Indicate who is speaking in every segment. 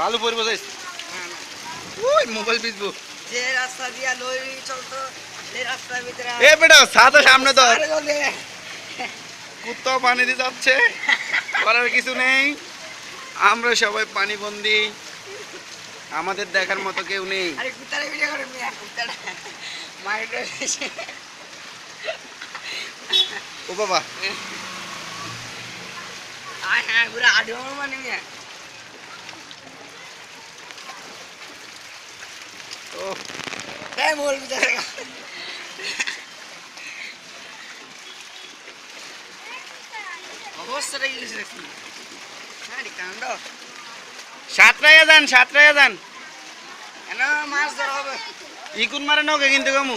Speaker 1: ভালো পরিব যাইস ওই মোবাইল বিচবো।
Speaker 2: যে রাস্তা দিয়া লই চলতো সেই রাস্তার ভিতরে
Speaker 1: এ বেটা সাথে সামনে
Speaker 2: আরে
Speaker 1: পানি দিয়ে যাচ্ছে। করার কিছু নেই। আমরা সবাই পানিবন্দি আমাদের দেখার মতো কেউ নেই।
Speaker 2: আরে কুত্তারে ভিডিও করে মিয়া কুত্তারে।
Speaker 1: ও বাবা।
Speaker 2: আয় হ্যাঁ পুরো আডো মানে মিয়া। এই মোল ভিতরে অবস্থাটা হ্যাঁ কাণ্ড।
Speaker 1: সাতটায় যান সাতটায় যান।
Speaker 2: কেন মাছ ধরা হবে।
Speaker 1: ইকুন মারে নৌকে কিন্তু কমু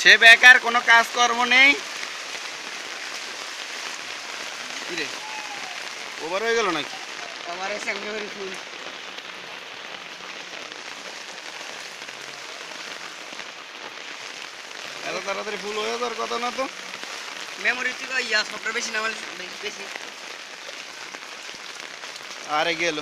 Speaker 1: সে বেকার কোনো কাজকর্ম নেই। কিরে ওভার হয়ে গেল নাকি?
Speaker 2: আমার সামনে করে ফুল
Speaker 1: এত তাড়াতাড়ি ফুল হয়ে যাওয়ার কথা না তো?
Speaker 2: মেমোরি থেকে ইয়া সবটা বেশি না বেশি।
Speaker 1: আরে গেল।